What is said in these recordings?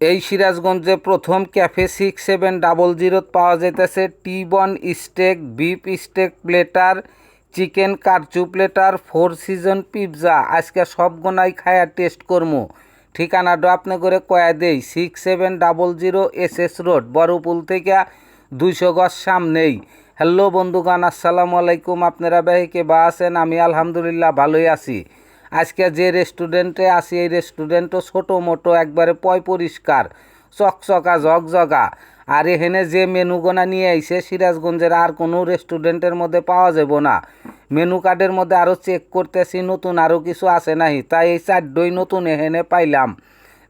এই সিরাজগঞ্জে প্রথম ক্যাফে সিক্স সেভেন ডাবল জিরোত পাওয়া যাইতেছে T bone steak beef steak platter chicken কারচু platter four season pizza আজকে সব গোনাই খায়া টেস্ট করমু। ঠিকানাটা আপনি করে কয়া দেই, six seven double zero S S road, Boropul থেকে দুইশো গজ সামনেই। হ্যালো বন্ধুগান আসসালামু আলাইকুম। আপনারা বেহিকে বা আছেন? আমি আলহামদুলিল্লাহ ভালোই আছি। আজকে যে রেস্টুরেন্টে আসি এই রেস্টুরেন্টও ছোটো মোটো, একবারে পয় পরিষ্কার। চকচকা জগজগা আর এখানে যে মেনুগোনা নিয়ে আইছে, সিরাজগঞ্জের আর কোনো রেস্টুরেন্টের মধ্যে পাওয়া যাব না। মেনু কার্ডের মধ্যে আরও চেক করতেছি, নতুন আরও কিছু আছে নাহি, তাই এই চারডই নতুন এখানে পাইলাম।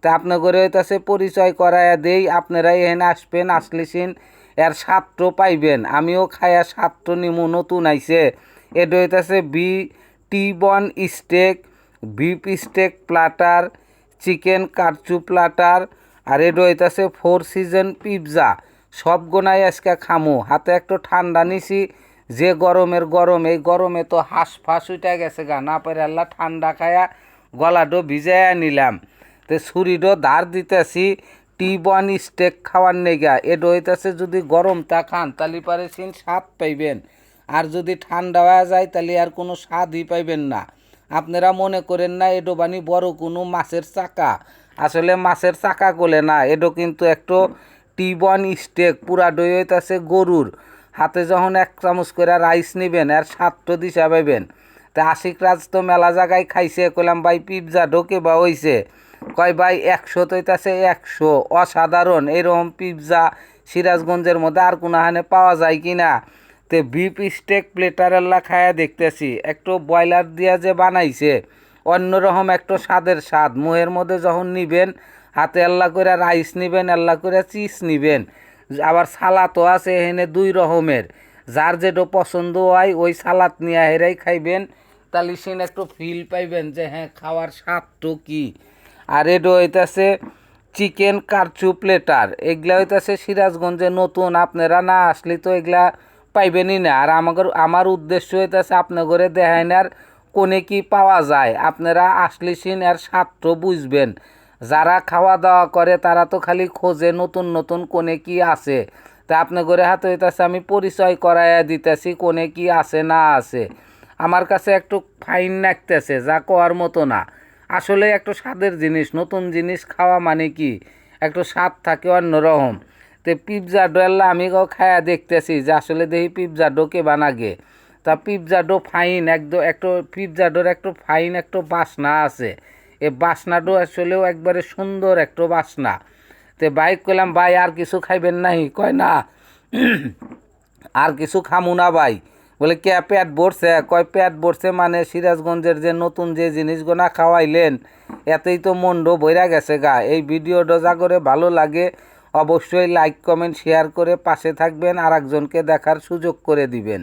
তা আপনার করে হইতাছে পরিচয় করাইয়া দেই, আপনারা এখানে আসবেন, আসলিসিন এর সাতটো পাইবেন। আমিও খায়া সাতটো নিমু নতুন আইছে। এটা হইতাছে B T bone steak beef steak platter, chicken কারচু platter, আর এটা হইতাছে ফোর সিজন পিৎজা। সব গোনাই আজকে খামু। হাতে একটু ঠান্ডা নিছি, যে গরমের গরম, এই গরমে তো হাঁস ফাঁস উঠে গেছে গা। না পারে আল্লাহ ঠান্ডা খায়া গলাটো ভিজাইয়া নিলাম তো ছুরিটো ধার দিতেছি টি বন স্টেক খাওয়ার নেগা। এটা হইতাছে যদি গরম তা খান, তাহলে পারে সিন স্বাদ পাইবেন। আর যদি ঠান্ডা হয়ে যায়, তাহলে আর কোনো স্বাদই পাইবেন না। আপনারা মনে করেন না, এডো বানি বড় কোনো মাছের চাকা। আসলে মাছের চাকা কোলে না, এডো কিন্তু একটু টিবন স্টেক, পুরা দই হইতাছে গরুর। হাতে যখন এক চামচ করে রাইস নিবেন, আর সাতটো দিশা পাইবেন। তা আশিক রাজ তো মেলা জায়গায় খাইছে, কইলাম, ভাই, পিৎজা ঢোকে বা হইছে? কয়, ভাই একশো তো হইতাছে একশো, অসাধারণ, এরকম পিৎজা সিরাজগঞ্জের মধ্যে আর কোনো হানে পাওয়া যায় কি না তে বিফ স্টেক প্লেটারেল্লা খায়া দেখতেছি। একটু ব্রয়লার দিয়া যে বানাইছে অন্যরকম একটু স্বাদের স্বাদ। মুহের মধ্যে যখন নিবেন, হাতে আল্লাহ করে রাইস নিবেন আল্লাহ করে চিজ নিবেন, আবার সালাতও আছে এখানে দুই রকমের। যার যেটা পছন্দ হয়, ওই সালাদ নিয়ে হেরাই খাইবেন। তাহলে সেন একটু ফিল পাইবেন যে হ্যাঁ খাওয়ার স্বাদটো কী? আর এটা হইতাছে চিকেন কারচু প্লেটার। এগুলা হইতাছে সিরাজগঞ্জে নতুন। আপনারা না আসলে তো এগুলা পাইবেনই না। আর আমাদের আমার উদ্দেশ্য হইতাছে আপনাদের দেখায় আর কোনে কি পাওয়া যায়। আপনারা আসলিসিন আর স্বাদটা বুঝবেন। যারা খাওয়া দাওয়া করে, তারা তো খালি খোঁজে নতুন নতুন কোনে কি আছে। তা আপনাদের হাতে হইতাছে আমি পরিচয় করাইয়া দিতেছি কোনে কি আছে না আছে। আমার কাছে একটু ফাইন লাগতেছে, যা কোয়ার মতো না। আসলে একটু স্বাদের জিনিস, নতুন জিনিস খাওয়া মানে কি? একটু স্বাদ থাকে অন্যরকম। তো পিৎজা ডোয়াল্লা আমি কেউ খায়া দেখতেছি যে আসলে দেখি পিৎজা ডোকে বানাগে। তা পিৎজা ডো ফাইন একদম একটু পিৎজা ডোর একটু ফাইন, একটু বাসনা আছে। এ বাসনাটো আসলেও একবারে সুন্দর একটু বাসনা। তে বাইক করলাম ভাই, আর কিছু খাইবেন নাই কয়, না। আর কিছু খামু না ভাই। বলে, কে পেট ভরছে? কয়, পেট ভরছে মানে সিরাজগঞ্জের যে নতুন যে জিনিসগুলা খাওয়াইলেন, এতেই তো মন্ড বইরা গেছে গা। এই ভিডিওটা যা করে ভালো লাগে অবশ্যই লাইক কমেন্ট শেয়ার করে পাশে থাকবেন আর একজনকে দেখার সুযোগ করে দিবেন।